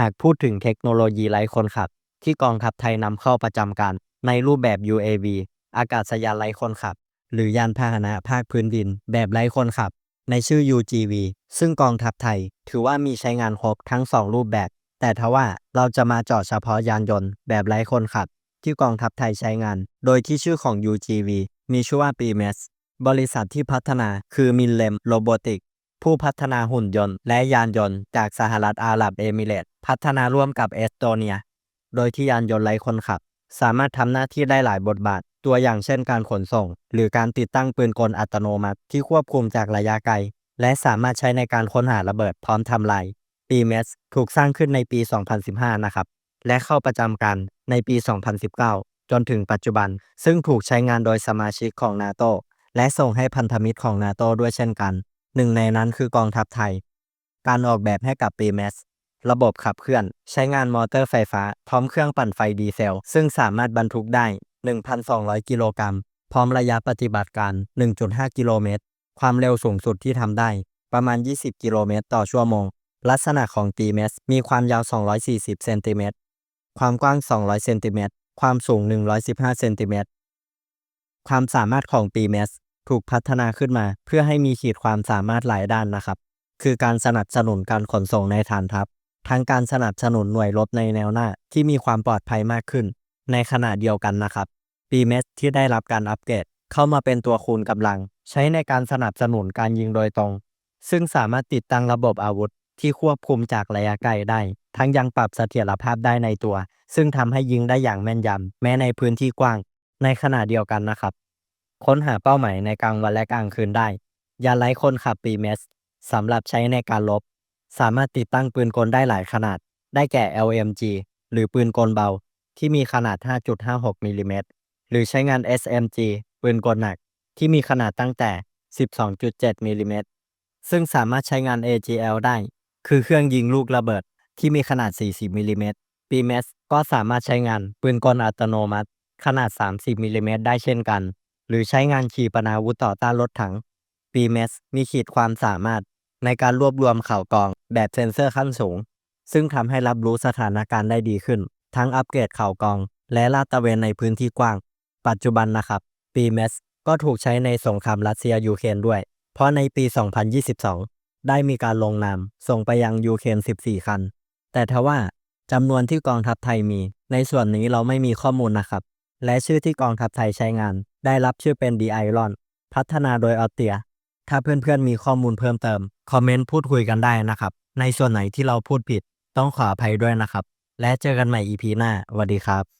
หากพูดถึงเทคโนโลยีไร้คนขับ ที่กองทัพไทยนำเข้าประจำการในรูปแบบ UAV อากาศยานไร้คนขับ หรือยานพาหนะภาคพื้นดิน แบบไร้คนขับ ในชื่อ UGV ซึ่งกองทัพไทย ถือว่ามีใช้งานครบทั้ง 2 รูปแบบ แต่ทว่าเราจะมาเจาะเฉพาะยานยนต์แบบไร้คนขับ ที่กองทัพไทยใช้งาน โดยที่ชื่อของ UGV มีชื่อว่า BMS บริษัทที่พัฒนาคือมินเลมโรบอติกผู้พัฒนาหุ่นยนต์และยานยนต์จากสหรัฐอาหรับเอมิเรตส์ พัฒนาร่วมกับเอสโตเนีย โดยที่ยานยนต์ไร้คนขับ สามารถทำหน้าที่ได้หลายบทบาท ตัวอย่างเช่นการขนส่ง หรือการติดตั้งปืนกลอัตโนมัติที่ควบคุมจากระยะไกล และสามารถใช้ในการค้นหาระเบิดพร้อมทำลาย BMS ถูกสร้างขึ้นในปี 2015 นะครับ และเข้าประจำการในปี 2019 จนถึงปัจจุบัน ซึ่งถูกใช้งานโดยสมาชิกของนาโตและส่งให้พันธมิตรของนาโตด้วยเช่นกัน หนึ่งในนั้นคือกองทัพไทย การออกแบบให้กับ BMS ระบบขับเคลื่อน ใช้งานมอเตอร์ไฟฟ้า พร้อมเครื่องปั่นไฟดีเซล ซึ่งสามารถบรรทุกได้ 1,200 กิโลกรัม พร้อมระยะปฏิบัติการ 1.5 กิโลเมตร ความเร็วสูงสุดที่ทำได้ ประมาณ 20 กิโลเมตร ต่อชั่วโมง ลักษณะของ BMS มีความยาว 240 เซนติเมตร ความกว้าง 200 เซนติเมตร ความสูง 115 เซนติเมตร ความสามารถของ BMS ถูกพัฒนาขึ้นมา เพื่อให้มีขีดความสามารถหลายด้านนะครับ คือการสนับสนุนการขนส่งในฐานทัพ ทั้งการสนับสนุนหน่วยรบในแนวหน้าที่มีความปลอดภัยมากขึ้น ในขณะเดียวกันนะครับ BMS ที่ได้รับการอัปเกรดเข้ามาเป็นตัวคูณกำลัง ใช้ในการสนับสนุนการยิงโดยตรง ซึ่งสามารถติดตั้งระบบอาวุธที่ควบคุมจากระยะไกลได้ ทั้งยังปรับเสถียรภาพได้ในตัว ซึ่งทำให้ยิงได้อย่างแม่นยำแม้ในพื้นที่กว้าง ในขณะเดียวกันนะครับ ค้นหาเป้าหมายในกลางวันและกลางคืนได้ ยาไร้คนขับ BMS สำหรับใช้ในการรบ สามารถติดตั้งปืนกลได้หลายขนาด ได้แก่ LMG หรือปืนกลเบา ที่มีขนาด 5.56มิลลิเมตรหรือใช้งาน SMG ปืนกลหนัก ที่มีขนาดตั้งแต่ 12.7มิลลิเมตรซึ่งสามารถใช้งาน AGL ได้ คือเครื่องยิงลูกระเบิด ที่มีขนาด 40มิลลิเมตร BMS ก็สามารถใช้งานปืนกลอัตโนมัติ ขนาด 30มิลลิเมตรได้เช่นกัน หรือใช้งานขีปนาวุธต่อต้านรถถัง BMS มีขีดความสามารถ ในการรวบรวมข่าวกรองแบบเซ็นเซอร์ขั้นสูง ซึ่งทำให้รับรู้สถานการณ์ได้ดีขึ้น ทั้งอัปเกรดข่าวกรอง และลาดตระเวนในพื้นที่กว้าง ปัจจุบันนะครับ BMS ก็ถูกใช้ในสงครามรัสเซียยูเครนด้วย เพราะในปี 2022 ได้มีการลงนามส่งไปยังยูเครน14 คัน แต่ทว่าจำนวนที่กองทัพไทยมี ในส่วนนี้เราไม่มีข้อมูลนะครับ และชื่อที่กองทัพไทยใช้งาน ได้รับชื่อเป็น d ีไอรอนพัฒนาโดยออเตีย ถ้าเพื่อนๆมีข้อมูลเพิ่มเติม คอมเมนต์พูดคุยกันได้นะครับ ในส่วนไหนที่เราพูดผิดต้องขออภัยด้วยนะครับ และเจอกันใหม่ EP หน้าสวัสดีครับ